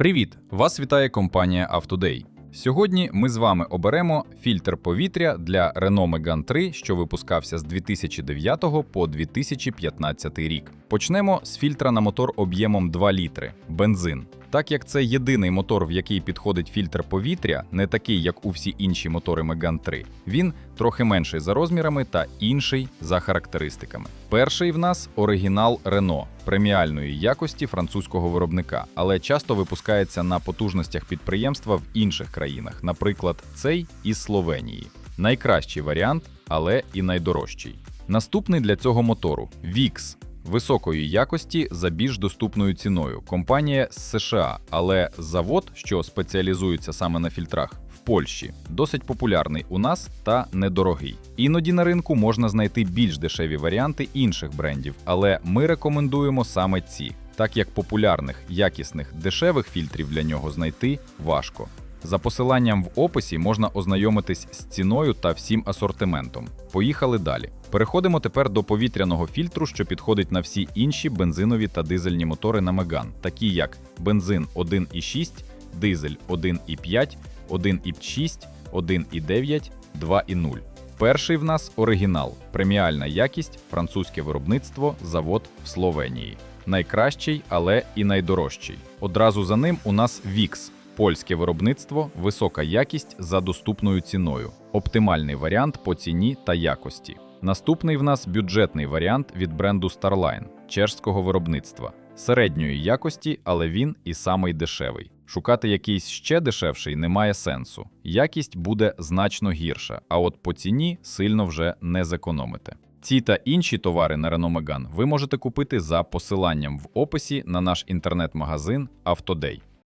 Привіт! Вас вітає компанія Автодей. Сьогодні ми з вами оберемо фільтр повітря для Renault Megane 3, що випускався з 2009 по 2015 рік. Почнемо з фільтра на мотор об'ємом 2 літри бензин. Так як це єдиний мотор, в який підходить фільтр повітря, не такий, як у всі інші мотори Megane 3, він трохи менший за розмірами та інший за характеристиками. Перший в нас оригінал Renault преміальної якості французького виробника, але часто випускається на потужностях підприємства в інших країнах, наприклад, цей із Словенії. Найкращий варіант, але і найдорожчий. Наступний для цього мотору VIX високої якості за більш доступною ціною. Компанія з США, але завод, що спеціалізується саме на фільтрах, в Польщі, досить популярний у нас та недорогий. Іноді на ринку можна знайти більш дешеві варіанти інших брендів, але ми рекомендуємо саме ці, так як популярних, якісних, дешевих фільтрів для нього знайти важко. За посиланням в описі можна ознайомитись з ціною та всім асортиментом. Поїхали далі. Переходимо тепер до повітряного фільтру, що підходить на всі інші бензинові та дизельні мотори на Megane, такі як бензин 1,6, дизель 1,5, 1,6, 1,9, 2,0. Перший в нас оригінал, преміальна якість, французьке виробництво, завод в Словенії. Найкращий, але і найдорожчий. Одразу за ним у нас VIX – польське виробництво, висока якість за доступною ціною, оптимальний варіант по ціні та якості. Наступний в нас бюджетний варіант від бренду Starline чешського виробництва, середньої якості, але він і самий дешевий. Шукати якийсь ще дешевший немає сенсу. Якість буде значно гірша, а от по ціні сильно вже не зекономите. Ці та інші товари на Renault Megane ви можете купити за посиланням в описі на наш інтернет-магазин Автодей.